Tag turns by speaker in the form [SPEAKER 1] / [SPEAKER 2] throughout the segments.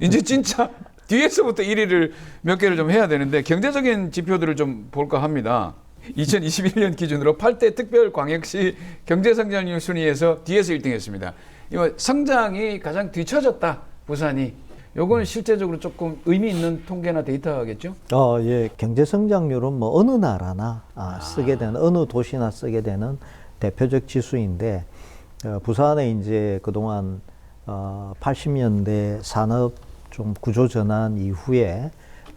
[SPEAKER 1] 이제 진짜 뒤에서부터 1위를 몇 개를 좀 해야 되는데 경제적인 지표들을 좀 볼까 합니다. 2021년 기준으로 8대 특별 광역시 경제성장률 순위에서 뒤에서 1등했습니다. 이거 성장이 가장 뒤처졌다 부산이. 요거는 실제적으로 조금 의미 있는 통계나 데이터겠죠?
[SPEAKER 2] 어, 예. 경제 성장률은 뭐 어느 나라나 아, 쓰게 되는 어느 도시나 쓰게 되는 대표적 지수인데 어, 부산에 이제 그동안 어, 80년대 산업 좀 구조 전환 이후에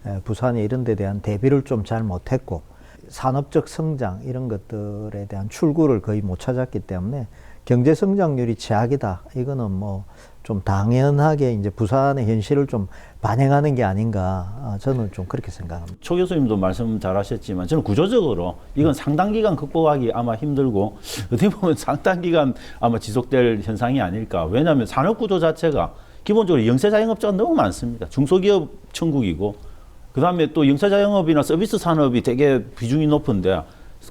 [SPEAKER 2] 에, 부산이 이런 데 대한 대비를 좀 잘 못했고 산업적 성장 이런 것들에 대한 출구를 거의 못 찾았기 때문에 경제 성장률이 제약이다. 이거는 뭐 좀 당연하게 이제 부산의 현실을 좀 반영하는 게 아닌가. 아, 저는 좀 그렇게 생각합니다.
[SPEAKER 3] 초 교수님도 말씀 잘하셨지만 저는 구조적으로 이건 상당 기간 극복하기 아마 힘들고 어떻게 보면 상당 기간 아마 지속될 현상이 아닐까. 왜냐하면 산업 구조 자체가 기본적으로 영세자영업자가 너무 많습니다. 중소기업 천국이고 그다음에 또 영세자영업이나 서비스 산업이 되게 비중이 높은데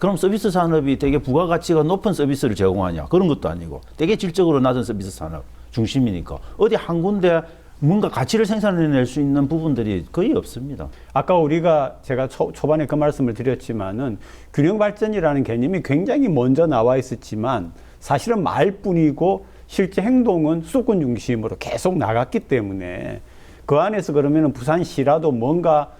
[SPEAKER 3] 그럼 서비스 산업이 되게 부가가치가 높은 서비스를 제공하냐 그런 것도 아니고 되게 질적으로 낮은 서비스 산업 중심이니까 어디 한 군데 뭔가 가치를 생산해낼 수 있는 부분들이 거의 없습니다.
[SPEAKER 4] 아까 우리가 제가 초, 초반에 그 말씀을 드렸지만은 균형 발전이라는 개념이 굉장히 먼저 나와 있었지만 사실은 말뿐이고 실제 행동은 수도권 중심으로 계속 나갔기 때문에 그 안에서 그러면은 부산시라도 뭔가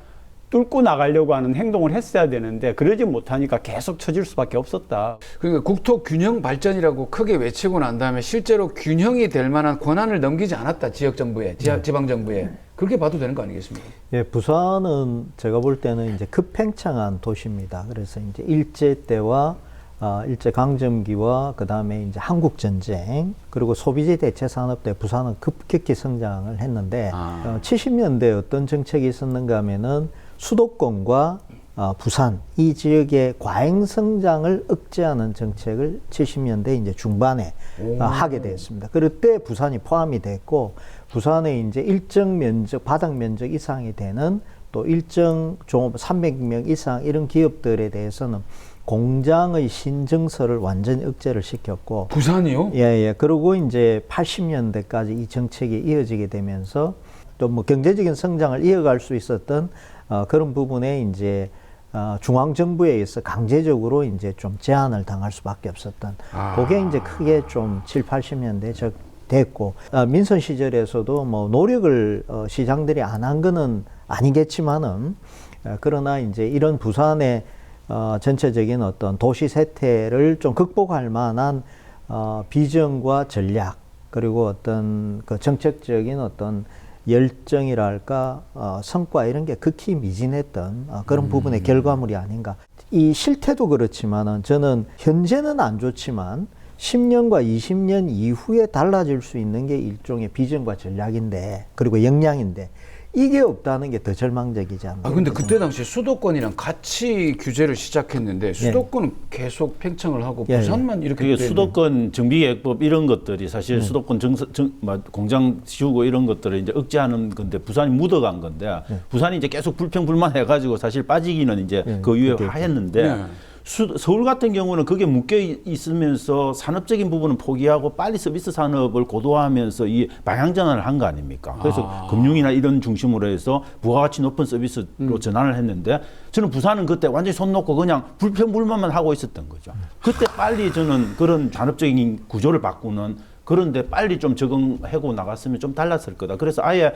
[SPEAKER 4] 뚫고 나가려고 하는 행동을 했어야 되는데 그러지 못하니까 계속 처질 수밖에 없었다.
[SPEAKER 1] 그러니까 국토 균형 발전이라고 크게 외치고 난 다음에 실제로 균형이 될 만한 권한을 넘기지 않았다 지역 정부에 지하, 지방 정부에 그렇게 봐도 되는 거 아니겠습니까?
[SPEAKER 2] 예, 부산은 제가 볼 때는 이제 급팽창한 도시입니다. 그래서 이제 일제 때와 아, 일제 강점기와 그 다음에 이제 한국 전쟁 그리고 소비재 대체 산업 때 부산은 급격히 성장을 했는데
[SPEAKER 1] 아.
[SPEAKER 2] 어, 70년대 어떤 정책이 있었는가 하면은 수도권과 어, 부산 이 지역의 과잉 성장을 억제하는 정책을 70년대 이제 중반에 어, 하게 되었습니다. 그때 부산이 포함이 됐고 부산에 이제 일정 면적 바닥 면적 이상이 되는 또 일정 종업 300명 이상 이런 기업들에 대해서는 공장의 신증서를 완전히 억제를 시켰고
[SPEAKER 1] 부산이요?
[SPEAKER 2] 예, 예. 그리고 이제 80년대까지 이 정책이 이어지게 되면서 또 뭐 경제적인 성장을 이어갈 수 있었던 어, 그런 부분에 이제 어, 중앙 정부에 의해서 강제적으로 이제 좀 제한을 당할 수밖에 없었던
[SPEAKER 1] 아.
[SPEAKER 2] 그게 이제 크게 좀 7, 80년대 적 됐고 어, 민선 시절에서도 뭐 노력을 어, 시장들이 안 한 거는 아니겠지만은 어, 그러나 이제 이런 부산의 어, 전체적인 어떤 도시 세태를 좀 극복할 만한 어, 비전과 전략 그리고 어떤 그 정책적인 어떤 열정이랄까 어, 성과 이런 게 극히 미진했던 어, 그런 부분의 결과물이 아닌가. 이 실태도 그렇지만은 저는 현재는 안 좋지만 10년과 20년 이후에 달라질 수 있는 게 일종의 비전과 전략인데 그리고 역량인데 이게 없다는 게 더 절망적이지 않나.
[SPEAKER 1] 아 근데 그때 당시 수도권이랑 같이 규제를 시작했는데 수도권은 계속 팽창을 하고
[SPEAKER 2] 예, 예.
[SPEAKER 1] 부산만 이렇게
[SPEAKER 3] 그게 수도권 정비계획법 이런 것들이 사실
[SPEAKER 2] 네.
[SPEAKER 3] 수도권 정, 정, 뭐 공장 지우고 이런 것들을 이제 억제하는 건데 부산이 묻어간 건데
[SPEAKER 2] 네.
[SPEAKER 3] 부산이 이제 계속 불평불만 해가지고 사실 빠지기는 이제
[SPEAKER 2] 네,
[SPEAKER 3] 그 이후에 하였는데
[SPEAKER 1] 네.
[SPEAKER 3] 수, 서울 같은 경우는 그게 묶여 있으면서 산업적인 부분은 포기하고 빨리 서비스 산업을 고도화하면서 이 방향 전환을 한 거 아닙니까? 그래서
[SPEAKER 1] 아.
[SPEAKER 3] 금융이나 이런 중심으로 해서 부가가치 높은 서비스로
[SPEAKER 1] 음.
[SPEAKER 3] 전환을 했는데 저는 부산은 그때 완전히 손 놓고 그냥 불평불만만 하고 있었던 거죠. 그때 빨리 저는 그런 산업적인 구조를 바꾸는 그런데 빨리 좀 적응하고 나갔으면 좀 달랐을 거다. 그래서 아예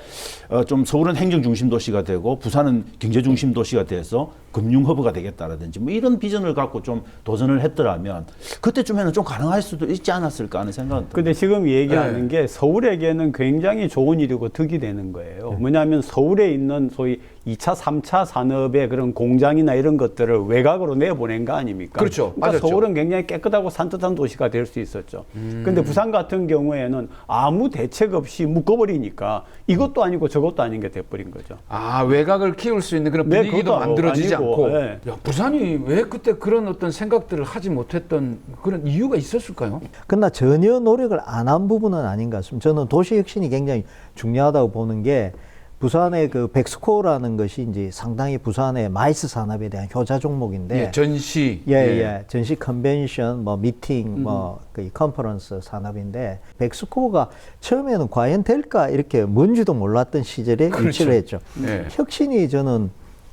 [SPEAKER 3] 어, 좀 서울은 행정 중심 도시가 되고 부산은 경제 중심 도시가 돼서 금융 허브가 되겠다라든지 뭐 이런 비전을 갖고 좀 도전을 했더라면 그때쯤에는 좀 가능할 수도 있지 않았을까 하는 생각은.
[SPEAKER 4] 근데 지금 얘기하는
[SPEAKER 1] 네.
[SPEAKER 4] 게 서울에게는 굉장히 좋은 일이고 득이 되는 거예요. 뭐냐면 서울에 있는 소위 2차, 3차 산업의 그런 공장이나 이런 것들을 외곽으로 내보낸 거 아닙니까?
[SPEAKER 1] 그렇죠.
[SPEAKER 4] 그러니까
[SPEAKER 1] 맞았죠.
[SPEAKER 4] 서울은 굉장히 깨끗하고 산뜻한 도시가 될 수 있었죠.
[SPEAKER 1] 음.
[SPEAKER 4] 근데 부산 같은 경우에는 아무 대책 없이 묶어버리니까 이것도 아니고 저것도 아닌 게 돼버린 거죠.
[SPEAKER 1] 아 외곽을 키울 수 있는 그런
[SPEAKER 4] 네,
[SPEAKER 1] 분위기도
[SPEAKER 4] 그것도
[SPEAKER 1] 만들어지지 않고
[SPEAKER 4] 네.
[SPEAKER 1] 야, 부산이 왜 그때 그런 어떤 생각들을 하지 못했던 그런 이유가 있었을까요?
[SPEAKER 2] 그러나 전혀 노력을 안 한 부분은 아닌 것 같습니다. 저는 도시 혁신이 굉장히 중요하다고 보는 게 부산의 그 백스코라는 것이 이제 상당히 부산의 마이스 산업에 대한 효자 종목인데
[SPEAKER 1] 예, 전시.
[SPEAKER 2] 예, 예. 전시 컨벤션, 뭐 미팅, 뭐그 컨퍼런스 산업인데 백스코가 처음에는 과연 될까 이렇게 뭔지도 몰랐던 시절에
[SPEAKER 1] 그렇죠.
[SPEAKER 2] 유치를 했죠.
[SPEAKER 1] 네.
[SPEAKER 2] 혁신이 저는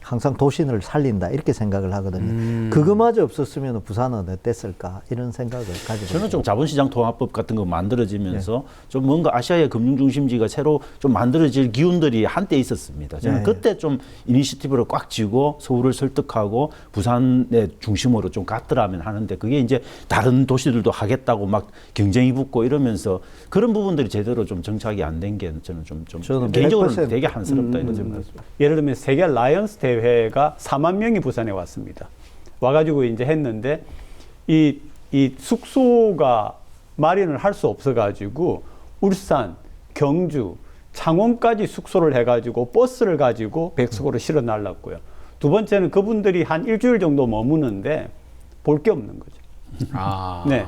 [SPEAKER 2] 항상 도신을 살린다 이렇게 생각을 하거든요.
[SPEAKER 1] 음.
[SPEAKER 2] 그거마저 없었으면 부산은 어땠을까 이런 생각을 가지고
[SPEAKER 3] 저는 좀 자본시장 통합법 같은 거 만들어지면서
[SPEAKER 2] 네.
[SPEAKER 3] 좀 뭔가 아시아의 금융 중심지가 새로 좀 만들어질 기운들이 한때 있었습니다. 저는
[SPEAKER 2] 네.
[SPEAKER 3] 그때 좀 이니시티브를 꽉 쥐고 서울을 설득하고 부산의 중심으로 좀 갔더라면 하는데 그게 이제 다른 도시들도 하겠다고 막 경쟁이 붙고 이러면서 그런 부분들이 제대로 좀 정착이 안 된 게 저는 좀, 좀
[SPEAKER 2] 저는
[SPEAKER 3] 개인적으로
[SPEAKER 2] 100%
[SPEAKER 3] 되게 한스럽다
[SPEAKER 2] 음,
[SPEAKER 3] 이런
[SPEAKER 2] 음,
[SPEAKER 3] 생각했습니다.
[SPEAKER 4] 예를 들면 세계 라이언스 대회 가 4만 명이 부산에 왔습니다. 와가지고 이제 했는데 이, 이 숙소가 마련을 할 수 없어가지고 울산, 경주, 창원까지 숙소를 해가지고 버스를 가지고 백석으로 실어 날랐고요. 두 번째는 그분들이 한 일주일 정도 머무는데 볼 게 없는 거죠.
[SPEAKER 1] 아.
[SPEAKER 4] 네.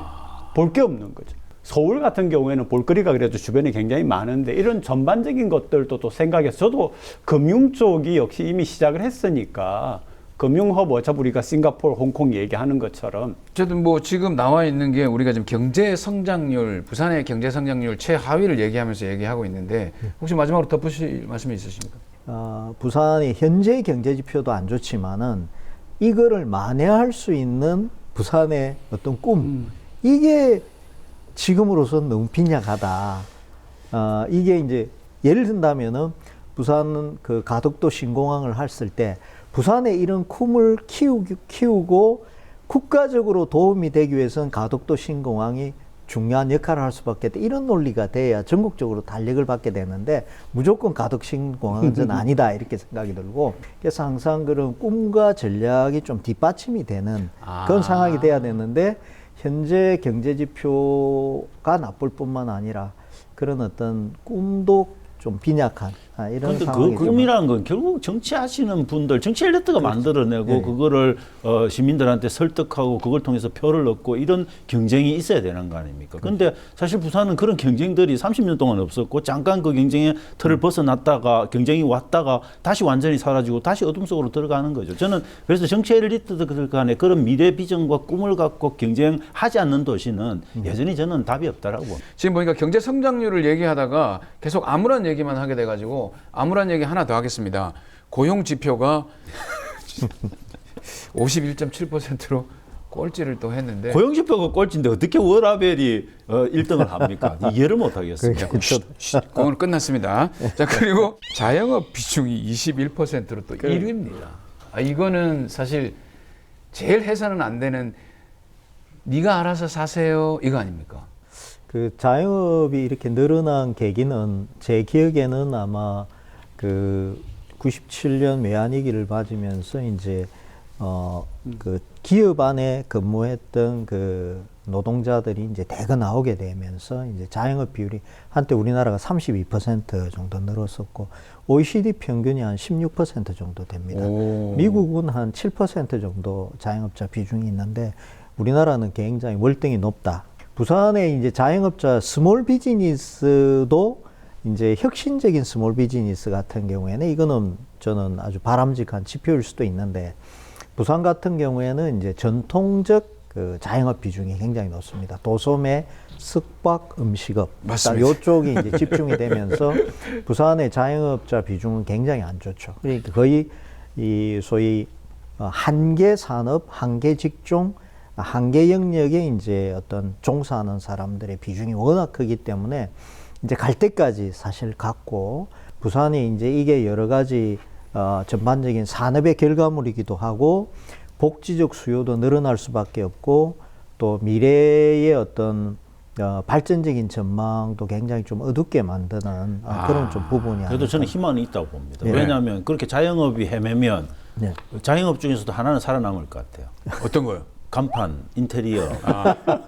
[SPEAKER 4] 볼 게 없는 거죠. 서울 같은 경우에는 볼거리가 그래도 주변에 굉장히 많은데 이런 전반적인 것들도 또 생각해서 저도 금융 쪽이 역시 이미 시작을 했으니까 금융허브 어차피 우리가 싱가포르, 홍콩 얘기하는 것처럼
[SPEAKER 1] 어쨌든 뭐 지금 나와 있는 게 우리가 지금 경제 성장률, 부산의 경제 성장률 최하위를 얘기하면서 얘기하고 있는데 혹시 마지막으로 덧붙일 말씀이 있으십니까?
[SPEAKER 2] 어, 부산의 현재 경제 지표도 안 좋지만은 이거를 만회할 수 있는 부산의 어떤 꿈 이게 지금으로서는 너무 빈약하다. 어, 이게 이제 예를 든다면은 부산은 그 가덕도 신공항을 했을 때 부산의 이런 꿈을 키우기, 키우고 국가적으로 도움이 되기 위해서는 가덕도 신공항이 중요한 역할을 할 수밖에 없다. 이런 논리가 돼야 전국적으로 달력을 받게 되는데 무조건 가덕 신공항은 저는 아니다 이렇게 생각이 들고 그래서 항상 그런 꿈과 전략이 좀 뒷받침이 되는 그런
[SPEAKER 1] 아.
[SPEAKER 2] 상황이 돼야 되는데 현재 경제 지표가 나쁠 뿐만 아니라 그런 어떤 꿈도 좀 빈약한 아, 이런 상황이 그좀
[SPEAKER 3] 꿈이라는 건 결국 정치하시는 분들, 정치 엘리트가 만들어내고
[SPEAKER 2] 네.
[SPEAKER 3] 그거를 어, 시민들한테 설득하고 그걸 통해서 표를 얻고 이런 경쟁이 있어야 되는 거 아닙니까? 근데 사실 부산은 그런 경쟁들이 30년 동안 없었고 잠깐 그 경쟁의 틀을 벗어났다가 경쟁이 왔다가 다시 완전히 사라지고 다시 어둠 속으로 들어가는 거죠. 저는 그래서 정치 엘리트들 간에 그런 미래 비전과 꿈을 갖고 경쟁하지 않는 도시는 여전히 저는 답이 없다라고.
[SPEAKER 1] 지금 보니까 경제 성장률을 얘기하다가 계속 암울한 얘기만 하게 돼가지고 암울한 얘기 하나 더 하겠습니다. 고용 지표가 51.7%로 꼴찌를 또 했는데
[SPEAKER 3] 고용 지표가 꼴찌인데 어떻게 워라벨이 어, 1등을 합니까? 이해를 못 하겠어요.
[SPEAKER 1] 그건 끝났습니다. 자 그리고 자영업 비중이 21%로 또 1위입니다. 아, 이거는 사실 제일 해서는 안 되는 네가 알아서 사세요 이거 아닙니까?
[SPEAKER 2] 그 자영업이 이렇게 늘어난 계기는 제 기억에는 아마 그 97년 외환위기를 맞으면서 이제 어 그 기업 안에 근무했던 그 노동자들이 이제 대거 나오게 되면서 이제 자영업 비율이 한때 우리나라가 32% 정도 늘었었고 OECD 평균이 한 16% 정도 됩니다.
[SPEAKER 1] 오.
[SPEAKER 2] 미국은 한 7% 정도 자영업자 비중이 있는데 우리나라는 굉장히 월등히 높다. 부산의 이제 자영업자 스몰 비즈니스도 이제 혁신적인 스몰 비즈니스 같은 경우에는 이거는 저는 아주 바람직한 지표일 수도 있는데 부산 같은 경우에는 이제 전통적 그 자영업 비중이 굉장히 높습니다. 도소매, 숙박, 음식업.
[SPEAKER 1] 맞습니다.
[SPEAKER 2] 이쪽이 이제 집중이 되면서 부산의 자영업자 비중은 굉장히 안 좋죠. 그러니까 거의 이 소위 어, 한계 산업, 한계 직종, 한계 영역에 이제 어떤 종사하는 사람들의 비중이 워낙 크기 때문에 이제 갈 때까지 사실 갔고 부산이 이제 이게 여러 가지 어, 전반적인 산업의 결과물이기도 하고 복지적 수요도 늘어날 수밖에 없고 또 미래의 어떤 어, 발전적인 전망도 굉장히 좀 어둡게 만드는 어, 그런 좀 부분이
[SPEAKER 3] 그래도
[SPEAKER 2] 아닐까.
[SPEAKER 3] 저는 희망은 있다고 봅니다.
[SPEAKER 2] 네.
[SPEAKER 3] 왜냐하면 그렇게 자영업이 헤매면
[SPEAKER 2] 네.
[SPEAKER 3] 자영업 중에서도 하나는 살아남을 것 같아요.
[SPEAKER 1] 어떤 거요?
[SPEAKER 3] 간판, 인테리어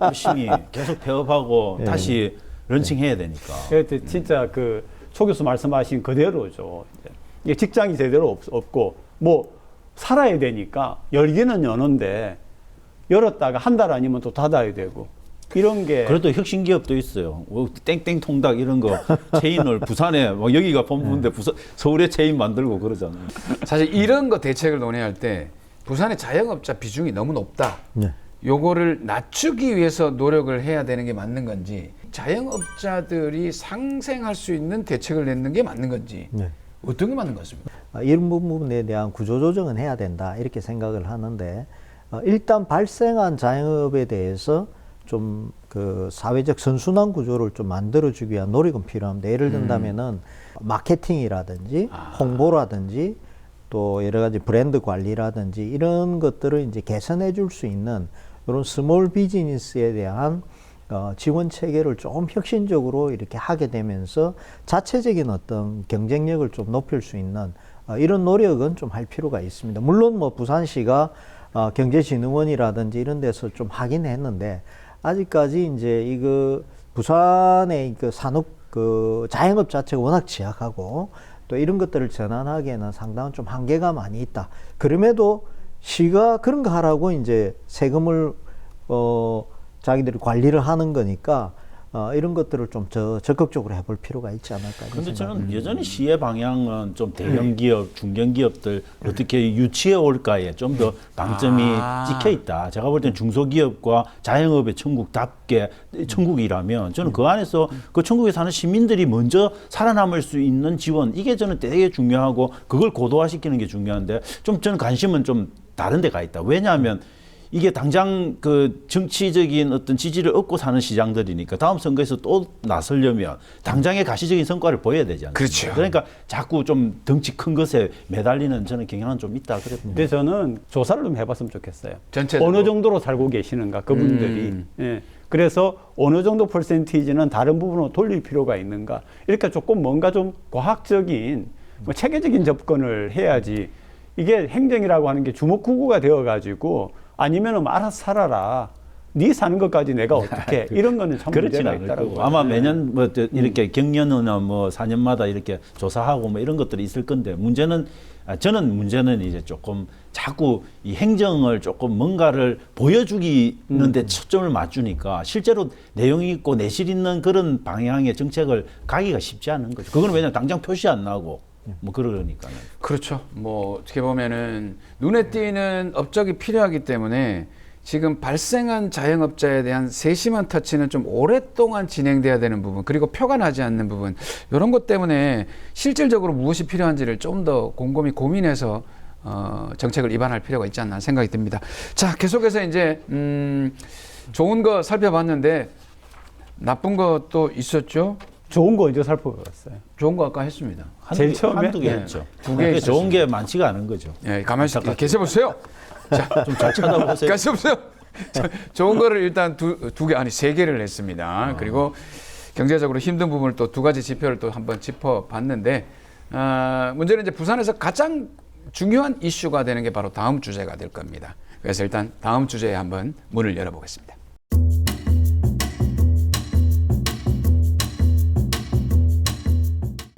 [SPEAKER 3] 열심히 계속 폐업하고
[SPEAKER 2] 네.
[SPEAKER 3] 다시 런칭해야 되니까.
[SPEAKER 4] 그때 진짜 그 초 교수 말씀하신 그대로죠. 이게 직장이 제대로 없, 없고 뭐 살아야 되니까 열기는 여는데 열었다가 한 달 아니면 또 닫아야 되고 이런 게
[SPEAKER 3] 그래도 혁신 기업도 있어요. 뭐 땡땡 통닭 이런 거 체인을 부산에 뭐 여기가 본부인데 부산 서울에 체인 만들고 그러잖아요.
[SPEAKER 1] 사실 이런 거 대책을 논의할 때 부산의 자영업자 비중이 너무 높다.
[SPEAKER 2] 네.
[SPEAKER 1] 요거를 낮추기 위해서 노력을 해야 되는 게 맞는 건지 자영업자들이 상생할 수 있는 대책을 내는 게 맞는 건지
[SPEAKER 2] 네.
[SPEAKER 1] 어떤 게 맞는 것 같습니까?
[SPEAKER 2] 아, 이런 부분에 대한 구조조정은 해야 된다 이렇게 생각을 하는데 어, 일단 발생한 자영업에 대해서 좀 그 사회적 선순환 구조를 좀 만들어주기 위한 노력은 필요합니다. 예를 든다면은 마케팅이라든지 홍보라든지 또 여러 가지 브랜드 관리라든지 이런 것들을 이제 개선해 줄 수 있는 이런 스몰 비즈니스에 대한 어, 지원 체계를 좀 혁신적으로 이렇게 하게 되면서 자체적인 어떤 경쟁력을 좀 높일 수 있는 어, 이런 노력은 좀 할 필요가 있습니다. 물론 뭐 부산시가 어, 경제진흥원이라든지 이런 데서 좀 하긴 했는데 아직까지 이제 이거 부산의 그 산업 그 자영업 자체가 워낙 취약하고 또 이런 것들을 전환하기에는 상당한 좀 한계가 많이 있다. 그럼에도 시가 그런 거 하라고 이제 세금을 어 자기들이 관리를 하는 거니까 어 이런 것들을 좀 저 적극적으로 해볼 필요가 있지 않을까. 생각이
[SPEAKER 3] 저는 여전히 시의 방향은 좀 대형 기업, 중견 기업들 어떻게 유치해 올까에 좀 더 방점이
[SPEAKER 1] 아.
[SPEAKER 3] 찍혀 있다. 제가 볼 때는 중소기업과 자영업의 천국답게 천국이라면 저는 그 안에서 그 천국에 사는 시민들이 먼저 살아남을 수 있는 지원 이게 저는 되게 중요하고 그걸 고도화시키는 게 중요한데 좀 저는 관심은 좀 다른 데가 있다. 왜냐하면 이게 당장 그 정치적인 어떤 지지를 얻고 사는 시장들이니까 다음 선거에서 또 나서려면 당장의 가시적인 성과를 보여야 되지 않습니까?
[SPEAKER 1] 그렇죠.
[SPEAKER 3] 그러니까 자꾸 좀 덩치 큰 것에 매달리는 저는 경향은 좀 있다 그랬
[SPEAKER 4] 근데 저는 조사를 좀 해봤으면 좋겠어요.
[SPEAKER 1] 전체적으로?
[SPEAKER 4] 어느 정도로 살고 계시는가 그분들이.
[SPEAKER 1] 음.
[SPEAKER 4] 예. 그래서 어느 정도 퍼센티지는 다른 부분으로 돌릴 필요가 있는가. 이렇게 조금 뭔가 좀 과학적인 뭐 체계적인 접근을 해야지 이게 행정이라고 하는 게 주먹구구가 되어 가지고 아니면은 뭐 알아서 살아라. 네 사는 것까지 내가 어떻게 이런 거는 참
[SPEAKER 3] 그렇진
[SPEAKER 4] 문제가 있다라고 봐요.
[SPEAKER 3] 아마
[SPEAKER 4] 예.
[SPEAKER 3] 매년 뭐저 이렇게 경년이나 뭐 4년마다 이렇게 조사하고 뭐 이런 것들이 있을 건데 문제는 아, 저는 문제는 이제 조금 자꾸 이 행정을 조금 뭔가를 보여주기는데 초점을 맞추니까 실제로 내용이 있고 내실 있는 그런 방향의 정책을 가기가 쉽지 않은 거죠. 그거는 왜냐면 당장 표시 안 나고 뭐 그러니까요.
[SPEAKER 1] 그렇죠. 뭐 어떻게 보면은 눈에 띄는 업적이 필요하기 때문에 지금 발생한 자영업자에 대한 세심한 터치는 좀 오랫동안 진행돼야 되는 부분 그리고 표가 나지 않는 부분 이런 것 때문에 실질적으로 무엇이 필요한지를 좀 더 곰곰이 고민해서 어, 정책을 입안할 필요가 있지 않나 생각이 듭니다. 자 계속해서 이제 음, 좋은 거 살펴봤는데 나쁜 것도 있었죠.
[SPEAKER 4] 좋은 거 이제 살펴봤어요.
[SPEAKER 1] 좋은 거 아까 했습니다.
[SPEAKER 3] 한두
[SPEAKER 4] 제일
[SPEAKER 3] 개-
[SPEAKER 4] 처음에?
[SPEAKER 3] 한두 개
[SPEAKER 1] 네.
[SPEAKER 3] 했죠.
[SPEAKER 1] 두개
[SPEAKER 3] 그게 좋은
[SPEAKER 1] 있었습니다.
[SPEAKER 3] 게 많지가 않은 거죠.
[SPEAKER 1] 예, 가만히 있- 계셔 보세요.
[SPEAKER 3] 좀잘 찾아보세요.
[SPEAKER 1] 없어요. 자, 좋은 거를 일단 두 두 개 아니 세 개를 냈습니다. 그리고 경제적으로 힘든 부분을 또 두 가지 지표를 또 한번 짚어봤는데 아, 문제는 이제 부산에서 가장 중요한 이슈가 되는 게 바로 다음 주제가 될 겁니다. 그래서 일단 다음 주제에 한번 문을 열어보겠습니다.